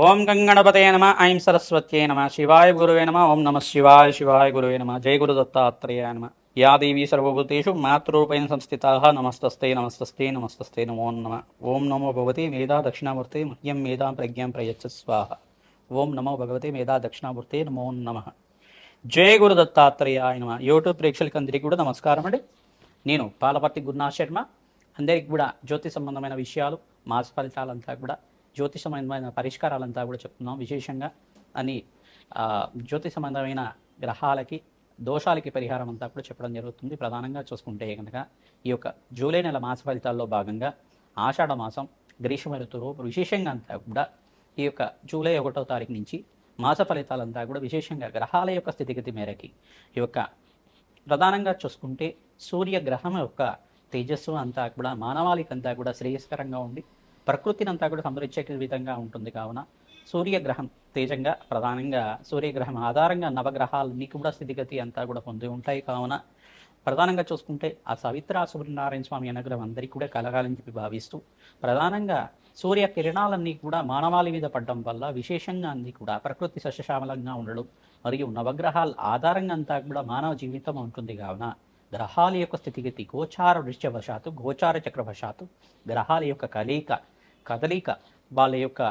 ఓం గంగణపతే నమ ఐం సరస్వత్యే నమ శివాయ గురువే నమ ఓం నమ శివాయ శివాయ గురువే నమ జయ గురు దత్తాత్రేయ నమ. యా దేవీ సర్వభూతేషు మాతృరూపేణ సంస్థితా నమస్తస్తే నమస్తస్తే నమస్తస్తే నమో నమ. ఓం నమో భగవతి మేధా దక్షిణామూర్తే మహ్యం మేధా ప్రజ్ఞం ప్రయచ్చ స్వాహ. ఓం నమో భగవతి మేధా దక్షిణామూర్తే నమో నమ. జయ గురు దత్తాత్రేయ నమ. యూట్యూబ్ ప్రేక్షకులకు అందరికీ కూడా నమస్కారం అండి. నేను పాలపర్తి గురునాథ్ శర్మ. అందరికి కూడా జ్యోతి సంబంధమైన విషయాలు మాస ఫలితాలంతా కూడా జ్యోతి సంబంధమైన పరిష్కారాలంతా కూడా చెప్తున్నాం. విశేషంగా అని జ్యోతిషమైన జ్యోతి సంబంధమైన గ్రహాలకి దోషాలకి పరిహారం అంతా కూడా చెప్పడం జరుగుతుంది. ప్రధానంగా చూసుకుంటే కనుక ఈ యొక్క జూలై నెల మాస ఫలితాల్లో భాగంగా ఆషాఢ మాసం గ్రీష్మ ఋతువు విశేషంగా అంతా కూడా ఈ యొక్క జూలై ఒకటో తారీఖు నుంచి మాస ఫలితాలంతా కూడా విశేషంగా గ్రహాల యొక్క స్థితిగతి మేరకి ఈ యొక్క ప్రధానంగా చూసుకుంటే సూర్యగ్రహం యొక్క తేజస్సు అంతా కూడా మానవాళికంతా కూడా శ్రేయస్కరంగా ఉండి ప్రకృతిని అంతా కూడా సంరక్షే విధంగా ఉంటుంది కావున సూర్యగ్రహం తేజంగా ప్రధానంగా సూర్యగ్రహం ఆధారంగా నవగ్రహాలన్నీ కూడా స్థితిగతి అంతా కూడా పొంది ఉంటాయి కావున ప్రధానంగా చూసుకుంటే ఆ సవిత్ర సూర్యనారాయణ స్వామి అనుగ్రహం అందరికీ కూడా కలగాలని చెప్పి భావిస్తూ ప్రధానంగా సూర్య కిరణాలన్నీ కూడా మానవాళి మీద పడడం వల్ల విశేషంగా అన్ని కూడా ప్రకృతి సస్యశ్యామలంగా ఉండడం మరియు నవగ్రహాల ఆధారంగా అంతా కూడా మానవ జీవితం ఉంటుంది కావున గ్రహాల యొక్క స్థితిగతి గోచార వృష్యవశాత్తు గోచార చక్రవశాత్తు గ్రహాల యొక్క కలయిక కదలిక వాళ్ళ యొక్క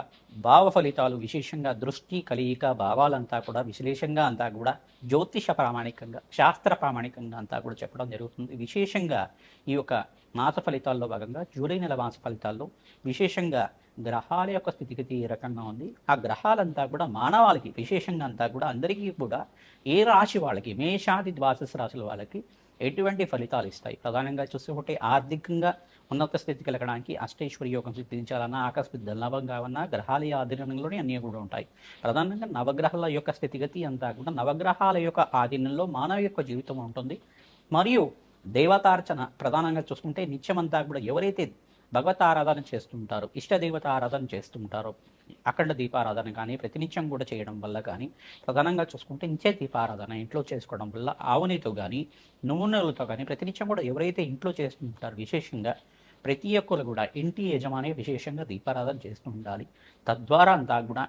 భావ ఫలితాలు విశేషంగా దృష్టి కలియిక భావాలంతా కూడా విశ్లేషంగా అంతా కూడా జ్యోతిష ప్రామాణికంగా శాస్త్ర ప్రామాణికంగా అంతా కూడా చెప్పడం జరుగుతుంది. విశేషంగా ఈ యొక్క మాస ఫలితాల్లో భాగంగా జూలై నెల మాస ఫలితాల్లో విశేషంగా గ్రహాల యొక్క స్థితిగతి ఏ రకంగా ఉంది. ఆ గ్రహాలంతా కూడా మానవాళికి విశేషంగా అంతా కూడా అందరికీ కూడా ఏ రాశి వాళ్ళకి మేషాది ద్వాదశ రాశుల వాళ్ళకి ఎటువంటి ఫలితాలు ఇస్తాయి? ప్రధానంగా చూసుకుంటే ఆర్థికంగా ఉన్నత స్థితి కలగడానికి అష్టేశ్వరి యోగం సిద్ధించాలన్నా ఆకస్మిక ధనలాభం కావన్నా గ్రహాల ఆధీనంలోనే అన్నీ కూడా ఉంటాయి. ప్రధానంగా నవగ్రహాల యొక్క స్థితిగతి అంతా కూడా నవగ్రహాల యొక్క ఆధీనంలో మానవ యొక్క జీవితం ఉంటుంది. మరియు దేవతార్చన ప్రధానంగా చూసుకుంటే నిత్యమంతా కూడా ఎవరైతే భగవత్ ఆరాధన చేస్తుంటారు ఇష్ట దేవత ఆరాధన చేస్తుంటారు. అఖండ దీపారాధన కానీ ప్రతినిత్యం కూడా చేయడం వల్ల కానీ ప్రధానంగా చూసుకుంటే ఇంచే దీపారాధన ఇంట్లో చేసుకోవడం వల్ల ఆవునితో కానీ నూనెలతో కానీ ప్రతినిత్యం కూడా ఎవరైతే ఇంట్లో చేస్తుంటారో విశేషంగా ప్రతి ఒక్కరు కూడా ఇంటి యజమాని విశేషంగా దీపారాధన చేస్తూ ఉండాలి. తద్వారా అంతా కూడా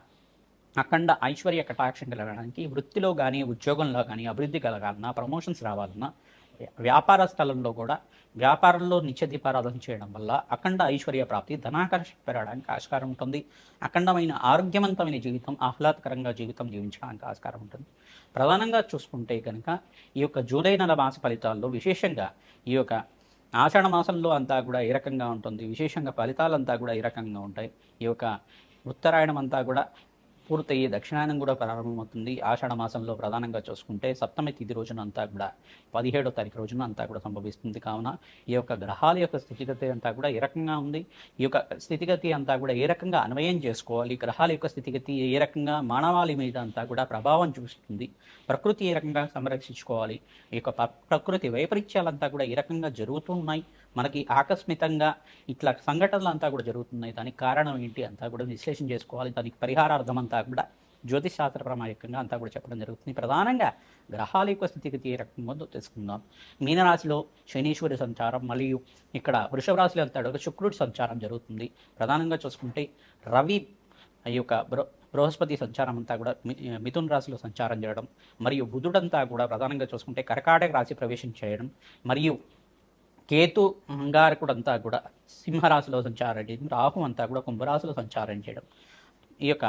అఖండ ఐశ్వర్య కటాక్షం కలగడానికి వృత్తిలో కానీ ఉద్యోగంలో కానీ అభివృద్ధి కలగాలన్నా ప్రమోషన్స్ రావాలన్నా వ్యాపార స్థలంలో కూడా వ్యాపారంలో నిత్యదీపారాధన చేయడం వల్ల అఖండ ఐశ్వర్య ప్రాప్తి ధనాకర్షణ పెరగడానికి ఆస్కారం ఉంటుంది. అఖండమైన ఆరోగ్యవంతమైన జీవితం ఆహ్లాదకరంగా జీవితం జీవించడానికి ఆస్కారం ఉంటుంది. ప్రధానంగా చూసుకుంటే కనుక ఈ యొక్క జూలై నెల మాస ఫలితాల్లో విశేషంగా ఈ యొక్క ఆషాఢ మాసంలో అంతా కూడా ఏ రకంగా ఉంటుంది? విశేషంగా ఫలితాలంతా కూడా ఏ రకంగా ఉంటాయి? ఈ యొక్క ఉత్తరాయణం అంతా కూడా పూర్తయ్యి దక్షిణాయనం కూడా ప్రారంభమవుతుంది. ఆషాఢ మాసంలో ప్రధానంగా చూసుకుంటే సప్తమి తిథి రోజున అంతా కూడా పదిహేడో తారీఖు రోజున అంతా కూడా సంభవిస్తుంది కావున ఈ యొక్క గ్రహాల యొక్క స్థితిగతి అంతా కూడా ఏ రకంగా ఉంది? ఈ యొక్క స్థితిగతి అంతా కూడా ఏ రకంగా అన్వయం చేసుకోవాలి? గ్రహాల యొక్క స్థితిగతి ఏ రకంగా మానవాళి మీద అంతా కూడా ప్రభావం చూపిస్తుంది? ప్రకృతి ఏ రకంగా సంరక్షించుకోవాలి? ఈ యొక్క ప్రకృతి వైపరీత్యాలంతా కూడా ఏ రకంగా జరుగుతున్నాయి మనకి ఆకస్మికంగా ఇట్లా సంఘటనలు అంతా కూడా జరుగుతున్నాయి. దానికి కారణం ఏంటి అంతా కూడా విశ్లేషణ చేసుకోవాలి. దానికి పరిహారార్థం అంతా కూడా జ్యోతిష్ శాస్త్ర ప్రామాణికంగా అంతా కూడా చెప్పడం జరుగుతుంది. ప్రధానంగా గ్రహాల యొక్క స్థితికి ఏ ముందు తెలుసుకుందాం. మీనరాశిలో శనీశ్వరి సంచారం మరియు ఇక్కడ వృషభ రాశిలో అంతా శుక్రుడి సంచారం జరుగుతుంది. ప్రధానంగా చూసుకుంటే రవి ఈ యొక్క బృహస్పతి సంచారం అంతా కూడా మి- మిథున్ రాశిలో సంచారం చేయడం మరియు బుధుడంతా కూడా ప్రధానంగా చూసుకుంటే కర్కాటక రాశి ప్రవేశం చేయడం మరియు కేతు అంగారకుడు అంతా కూడా సింహరాశిలో సంచారం చేయడం రాహు అంతా కూడా కుంభరాశిలో సంచారం చేయడం. ఈ యొక్క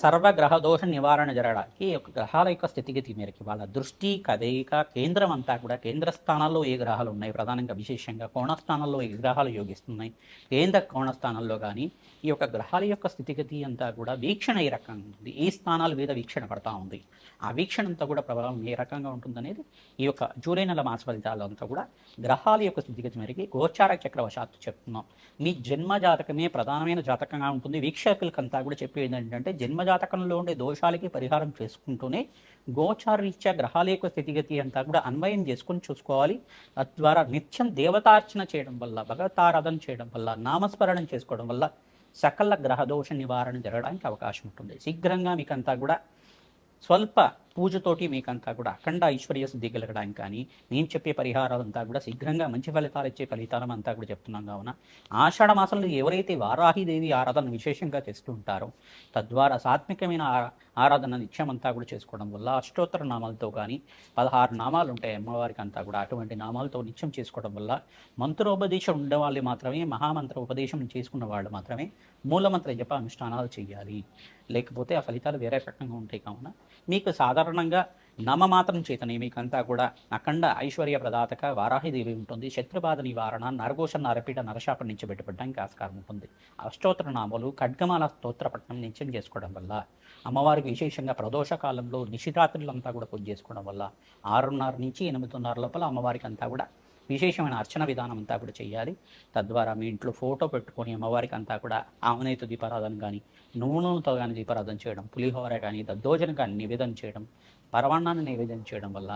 సర్వగ్రహ దోష నివారణ జరగడానికి ఒక గ్రహాల యొక్క స్థితిగతి మేరకి వాళ్ళ దృష్టి కదయిక కేంద్రం అంతా కూడా కేంద్ర స్థానాల్లో ఏ గ్రహాలు ఉన్నాయి? ప్రధానంగా విశేషంగా కోణస్థానాల్లో ఏ గ్రహాలు యోగిస్తున్నాయి? కేంద్ర కోణస్థానాల్లో కానీ ఈ యొక్క గ్రహాల యొక్క స్థితిగతి అంతా కూడా వీక్షణ ఏ రకంగా ఉంది? ఏ స్థానాల మీద వీక్షణ పడతా ఉంది? ఆ వీక్షణ అంతా కూడా ప్రభావం ఏ రకంగా ఉంటుందనేది ఈ యొక్క జూలై నెల మాస ఫలితాలు అంతా కూడా గ్రహాల యొక్క స్థితిగతి మేరకి గోచార చక్రవశాత్తు చెప్తున్నాం. మీ జన్మ జాతకమే ప్రధానమైన జాతకంగా ఉంటుంది. వీక్షకులకంతా కూడా చెప్పేది ఏంటంటే జన్మ జాతకంలో ఉండే దోషాలకి పరిహారం చేసుకుంటూనే గోచారీత్యా గ్రహాల యొక్క స్థితిగతి అంతా కూడా అన్వయం చేసుకొని చూసుకోవాలి. తద్వారా నిత్యం దేవతార్చన చేయడం వల్ల భగవతారాధన చేయడం వల్ల నామస్మరణం చేసుకోవడం వల్ల సకల గ్రహ దోష నివారణ జరగడానికి అవకాశం ఉంటుంది. శీఘ్రంగా మీకంతా కూడా స్వల్ప పూజతోటి మీకంతా కూడా అఖండ ఐశ్వర్య సిద్ధి కలగడానికి కానీ నేను చెప్పే పరిహారాలంతా కూడా శీఘ్రంగా మంచి ఫలితాలు ఇచ్చే ఫలితాలం అంతా కూడా చెప్తున్నాం కావున ఆషాఢ మాసంలో ఎవరైతే వారాహిదేవి ఆరాధన విశేషంగా చేస్తూ ఉంటారో తద్వారా సాత్వికమైన ఆరాధన ఆరాధన నిత్యమంతా కూడా చేసుకోవడం వల్ల అష్టోత్తర నామాలతో కానీ పదహారు నామాలు ఉంటాయి అమ్మవారికి అంతా కూడా అటువంటి నామాలతో నిత్యం చేసుకోవడం వల్ల మంత్రోపదేశం ఉండే వాళ్ళు మాత్రమే మహామంత్ర ఉపదేశం చేసుకున్న వాళ్ళు మాత్రమే మూలమంత్ర జప అనుష్ఠానాలు చేయాలి. లేకపోతే ఆ ఫలితాలు వేరే రకంగా ఉంటాయి కావున మీకు సాధారణ సాధారణంగా నామమాత్రం చేతనే మీకంతా కూడా అఖండ ఐశ్వర్య ప్రదాతక వారాహిదేవి ఉంటుంది. శత్రుబాధ నివారణ నరఘోష నరపీడ నరశాపం నుంచి బయటపడడానికి ఆస్కారం ఉంటుంది. అష్టోత్తర నామాలు ఖడ్గమాల స్తోత్రపట్నం నిత్యం చేసుకోవడం వల్ల అమ్మవారికి విశేషంగా ప్రదోష కాలంలో నిశిరాత్రులంతా కూడా పూజ చేసుకోవడం వల్ల ఆరున్నర నుంచి ఎనిమిదిన్నర లోపల అమ్మవారికి అంతా కూడా విశేషమైన అర్చన విధానం అంతా కూడా చేయాలి తద్వారా మీ ఇంట్లో ఫోటో పెట్టుకొని అమ్మవారికి అంతా కూడా ఆవునేతో దీపారాధన కానీ నూనెతో కానీ దీపారాధన చేయడం పులిహోర కానీ దద్దోజన కానీ నివేదన చేయడం పరవాణాన్ని నివేదన చేయడం వల్ల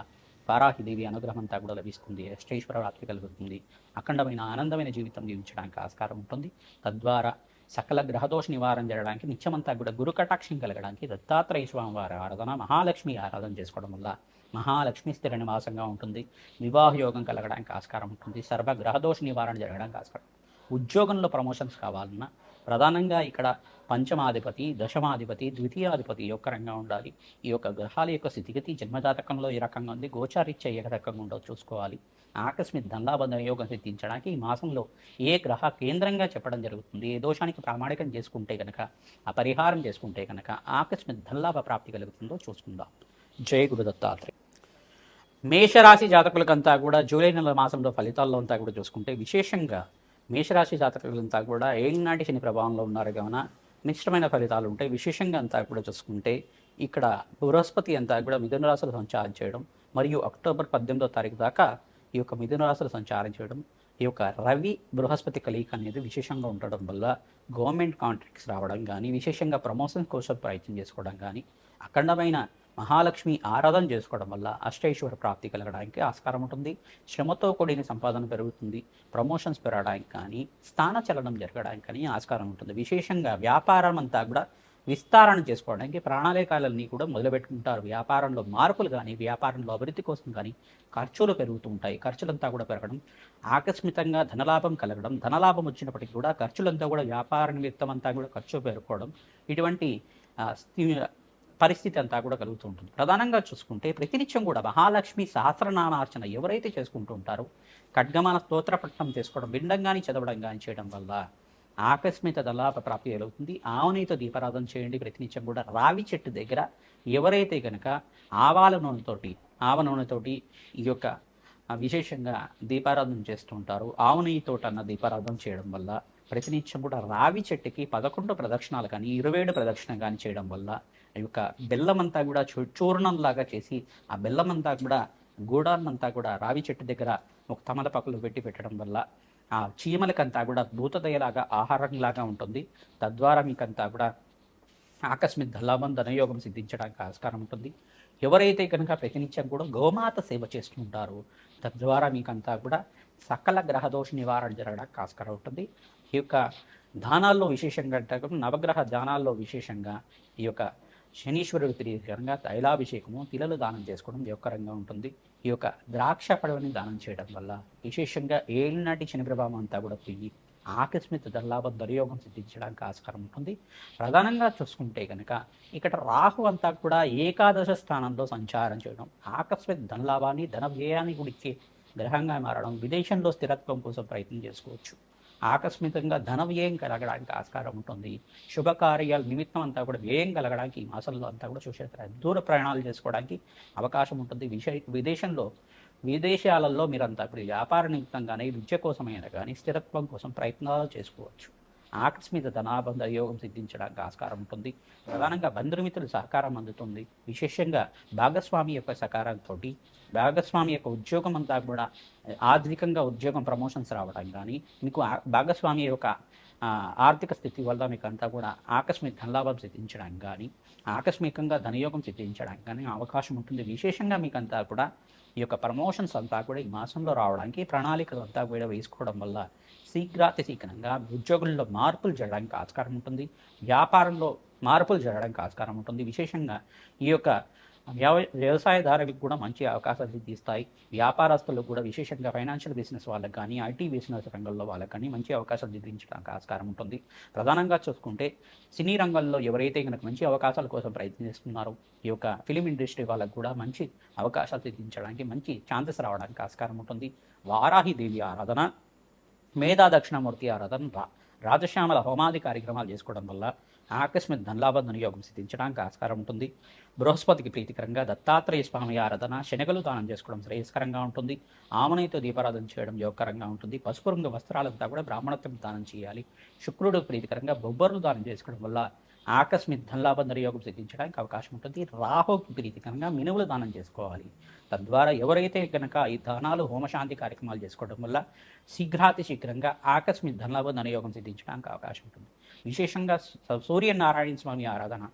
వారాహిదేవి అనుగ్రహం అంతా కూడా లభిస్తుంది అష్టేశ్వర రాత్రి కలుగుతుంది అఖండమైన ఆనందమైన జీవితం జీవించడానికి ఆస్కారం ఉంటుంది. తద్వారా సకల గ్రహదోష నివారణ జరగడానికి నిత్యమంతా కూడా గురు కటాక్షం కలగడానికి దత్తాత్రేయ స్వామి వారి ఆరాధన మహాలక్ష్మి ఆరాధన చేసుకోవడం వల్ల మహాలక్ష్మి స్థిర నివాసంగా ఉంటుంది. వివాహ యోగం కలగడానికి ఆస్కారం ఉంటుంది. సర్వ గ్రహదోష నివారణ జరగడానికి ఆస్కారం. ఉద్యోగంలో ప్రమోషన్స్ కావాలన్నా ప్రధానంగా ఇక్కడ పంచమాధిపతి దశమాధిపతి ద్వితీయాధిపతి యొక్క రంగా ఉండాలి. ఈ యొక్క గ్రహాల యొక్క స్థితిగతి జన్మజాతకంలో ఏ రకంగా ఉంది గోచారిత్య ఏ రకంగా ఉందో చూసుకోవాలి. ఆకస్మిక ధనలాభ యోగం సిద్ధించడానికి ఈ మాసంలో ఏ గ్రహ కేంద్రంగా చెప్పడం జరుగుతుంది ఏ దోషానికి ప్రామాణికం చేసుకుంటే కనుక ఆ పరిహారం చేసుకుంటే కనుక ఆకస్మిక ధనలాభ ప్రాప్తి కలుగుతుందో చూసుకుందాం. జయ గురు దత్తాత్రేయ మేషరాశి జాతకులకంతా కూడా జూలై నెల మాసంలో ఫలితాల్లో అంతా కూడా చూసుకుంటే విశేషంగా మేషరాశి జాతకులంతా కూడా ఏలినాటి శని ప్రభావంలో ఉన్నారు కావున మిశ్రమైన ఫలితాలు ఉంటాయి. విశేషంగా అంతా కూడా చూసుకుంటే ఇక్కడ బృహస్పతి అంతా కూడా మిథున రాశులు సంచారం చేయడం మరియు అక్టోబర్ పద్దెనిమిదో తారీఖు దాకా ఈ యొక్క మిథున రాశులు సంచారం చేయడం ఈ యొక్క రవి బృహస్పతి కలయిక అనేది విశేషంగా ఉండడం వల్ల గవర్నమెంట్ కాంట్రాక్ట్స్ రావడం కానీ విశేషంగా ప్రమోషన్ కోసం ప్రయత్నం చేసుకోవడం కానీ అఖండమైన మహాలక్ష్మి ఆరాధన చేసుకోవడం వల్ల అష్టైశ్వర ప్రాప్తి కలగడానికి ఆస్కారం ఉంటుంది. శ్రమతో కూడిన సంపాదన పెరుగుతుంది. ప్రమోషన్స్ పెరగడానికి కానీ స్థాన చలనం జరగడానికి కానీ ఆస్కారం ఉంటుంది. విశేషంగా వ్యాపారం అంతా కూడా విస్తారణ చేసుకోవడానికి ప్రణాళికలన్నీ కూడా మొదలుపెట్టుకుంటారు. వ్యాపారంలో మార్పులు కానీ వ్యాపారంలో అభివృద్ధి కోసం కానీ ఖర్చులు పెరుగుతూ ఉంటాయి. ఖర్చులంతా కూడా పెరగడం ఆకస్మికంగా ధనలాభం కలగడం ధనలాభం వచ్చినప్పటికీ కూడా ఖర్చులంతా కూడా వ్యాపార నిమిత్తం అంతా కూడా ఖర్చు పెరుకోవడం ఇటువంటి పరిస్థితి అంతా కూడా కలుగుతూ ఉంటుంది ప్రధానంగా చూసుకుంటే ప్రతినిత్యం కూడా మహాలక్ష్మి సహస్రనామార్చన ఎవరైతే చేసుకుంటూ ఉంటారో ఖడ్గమాన స్తోత్రపట్నం చేసుకోవడం వినడం కానీ చదవడం కానీ చేయడం వల్ల ఆకస్మిక దళాప ప్రాప్తి కలుగుతుంది. ఆవునితో దీపారాధన చేయండి. ప్రతినిత్యం కూడా రావి చెట్టు దగ్గర ఎవరైతే కనుక ఆవాల నూనెతోటి ఆవ నూనెతోటి ఈ యొక్క విశేషంగా దీపారాధన చేస్తూ ఉంటారు ఆవు నెయ్యితో అన్న దీపారాధన చేయడం వల్ల ప్రతినిత్యం కూడా రావి చెట్టుకి పదకొండు ప్రదక్షిణాలు కానీ ఇరవై ఏడు ప్రదక్షిణ కానీ చేయడం వల్ల ఈ యొక్క బెల్లమంతా కూడా చూ చూర్ణంలాగా చేసి ఆ బెల్లం అంతా కూడా గూడాన్నంతా కూడా రావి చెట్టు దగ్గర ఒక తమలపాకులు పెట్టి పెట్టడం వల్ల ఆ చీమలకంతా కూడా భూతదయలాగా ఆహారంలాగా ఉంటుంది. తద్వారా మీకంతా కూడా ఆకస్మిక ధలాభం ధనయోగం సిద్ధించడానికి ఆస్కారం ఉంటుంది. ఎవరైతే కనుక ప్రతినిత్యం కూడా గోమాత సేవ చేస్తుంటారో తద్వారా మీకంతా కూడా సకల గ్రహదోష నివారణ జరగడానికి ఆస్కారం ఉంటుంది. ఈ యొక్క దానాల్లో విశేషంగా నవగ్రహ దానాల్లో విశేషంగా ఈ యొక్క శనీశ్వరుడు ప్రీతికరంగా తైలాభిషేకము తిలలు దానం చేసుకోవడం యొక్కరంగా ఉంటుంది. ఈ యొక్క ద్రాక్ష పడవని దానం చేయడం వల్ల విశేషంగా ఏలినాటి శని ప్రభావం అంతా కూడా పోయి ఆకస్మిక ధనలాభ దుర్యోగం సిద్ధించడానికి ఆస్కారం ఉంటుంది. ప్రధానంగా చూసుకుంటే కనుక ఇక్కడ రాహు అంతా కూడా ఏకాదశ స్థానంలో సంచారం చేయడం ఆకస్మిక ధనలాభాన్ని ధన వ్యయాన్ని గుడిచ్చే గ్రహంగా మారడం విదేశంలో స్థిరత్వం కోసం ప్రయత్నం చేసుకోవచ్చు. ఆకస్మికంగా ధన వ్యయం కలగడానికి ఆస్కారం ఉంటుంది. శుభకార్యాల నిమిత్తం అంతా కూడా వ్యయం కలగడానికి ఈ మాసంలో అంతా కూడా చూసేస్తారు దూర ప్రయాణాలు చేసుకోవడానికి అవకాశం ఉంటుంది. విషయ విదేశంలో విదేశాలలో మీరంతా ఇప్పుడు వ్యాపార నిమిత్తం కానీ విద్య కోసమైనా కానీ స్థిరత్వం కోసం ప్రయత్నాలు చేసుకోవచ్చు. ఆకస్మిక ధనాబంధ యోగం సిద్ధించడానికి ఆస్కారం ఉంటుంది. ప్రధానంగా బంధుమిత్రుల సహకారం అందుతుంది. విశేషంగా భాగస్వామి యొక్క సహకారంతో భాగస్వామి యొక్క ఉద్యోగం అంతా కూడా ఆర్థికంగా ఉద్యోగం ప్రమోషన్స్ రావడం కానీ మీకు ఆ- భాగస్వామి యొక్క ఆర్థిక స్థితి వల్ల మీకు అంతా కూడా ఆకస్మిక ధనలాభం సిద్ధించడానికి కానీ ఆకస్మికంగా ధనయోగం సిద్ధించడానికి కానీ అవకాశం ఉంటుంది. విశేషంగా మీకు అంతా కూడా ఈ యొక్క ప్రమోషన్స్ అంతా కూడా ఈ మాసంలో రావడానికి ప్రణాళికలు అంతా కూడా వేసుకోవడం వల్ల శీఘ్రాతి శీఘ్రంగా ఉద్యోగుల్లో మార్పులు జరగడానికి ఆస్కారం ఉంటుంది. వ్యాపారంలో మార్పులు జరగడానికి ఆస్కారం ఉంటుంది. విశేషంగా ఈ యొక్క వ్యవ వ్యవసాయదారులకు కూడా మంచి అవకాశాలు సిద్ధిస్తాయి. వ్యాపారస్తులకు కూడా విశేషంగా ఫైనాన్షియల్ బిజినెస్ వాళ్ళకి కానీ ఐటీ బిజినెస్ రంగంలో వాళ్ళకి కానీ మంచి అవకాశాలు సిద్ధించడానికి ఆస్కారం ఉంటుంది. ప్రధానంగా చూసుకుంటే సినీ రంగంలో ఎవరైతే కనుక మంచి అవకాశాల కోసం ప్రయత్నిస్తున్నారో ఈ యొక్క ఫిలిం ఇండస్ట్రీ వాళ్ళకు కూడా మంచి అవకాశాలు సిద్ధించడానికి మంచి ఛాన్సెస్ రావడానికి ఆస్కారం ఉంటుంది. వారాహి దేవి ఆరాధన మేధా దక్షిణామూర్తి ఆరాధన రా రాజశ్యామల హోమాది కార్యక్రమాలు చేసుకోవడం వల్ల ఆకస్మిక ధనలాభ ధనయోగం సిద్ధించడానికి ఆస్కారం ఉంటుంది. బృహస్పతికి ప్రీతికరంగా దత్తాత్రేయ స్వామి ఆరాధన శనగలు దానం చేసుకోవడం శ్రేయస్కరంగా ఉంటుంది. ఆమనయతో దీపారాధన చేయడం యోగకరంగా ఉంటుంది. పసుపు రంగు వస్త్రాలంతా కూడా బ్రాహ్మణత్వం దానం చేయాలి. శుక్రుడు ప్రీతికరంగా బొబ్బర్లు దానం చేసుకోవడం వల్ల ఆకస్మిక ధనలాభ ధనయోగం సిద్ధించడానికి అవకాశం ఉంటుంది. రాహుకి ప్రీతికరంగా మినువులు దానం చేసుకోవాలి. తద్వారా ఎవరైతే కనుక ఈ దానాలు హోమశాంతి కార్యక్రమాలు చేసుకోవడం వల్ల శీఘ్రాతి శీఘ్రంగా ఆకస్మిక ధనలాభ ధనయోగం సిద్ధించడానికి అవకాశం ఉంటుంది. విశేషంగా సూర్య సూర్యనారాయణ స్వామి ఆరాధన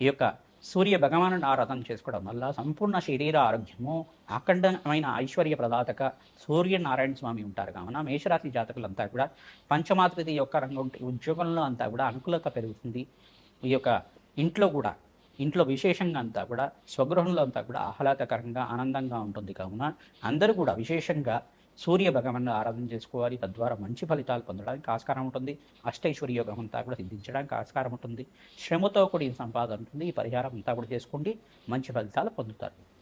ఈ యొక్క సూర్య భగవాను ఆరాధన చేసుకోవడం వల్ల సంపూర్ణ శరీర ఆరోగ్యము అఖండమైన ఐశ్వర్య ప్రదాతక సూర్యనారాయణ స్వామి ఉంటారు. కావున మేషరాశి జాతకులంతా కూడా పంచమాతృతి యొక్క రంగం ఉద్యోగంలో అంతా కూడా అనుకూలత పెరుగుతుంది. ఈ యొక్క ఇంట్లో కూడా ఇంట్లో విశేషంగా అంతా కూడా స్వగృహంలో అంతా కూడా ఆహ్లాదకరంగా ఆనందంగా ఉంటుంది. కావున అందరూ కూడా విశేషంగా సూర్య భగవాన్ని ఆరాధన చేసుకోవాలి. తద్వారా మంచి ఫలితాలు పొందడానికి ఆస్కారం ఉంటుంది. అష్టైశ్వర్య యోగం అంతా కూడా సిద్ధించడానికి ఆస్కారం ఉంటుంది. శ్రమతో కూడిన సంపాదన ఉంటుంది. ఈ పరిహారం అంతా కూడా చేసుకోండి. మంచి ఫలితాలు పొందుతారు.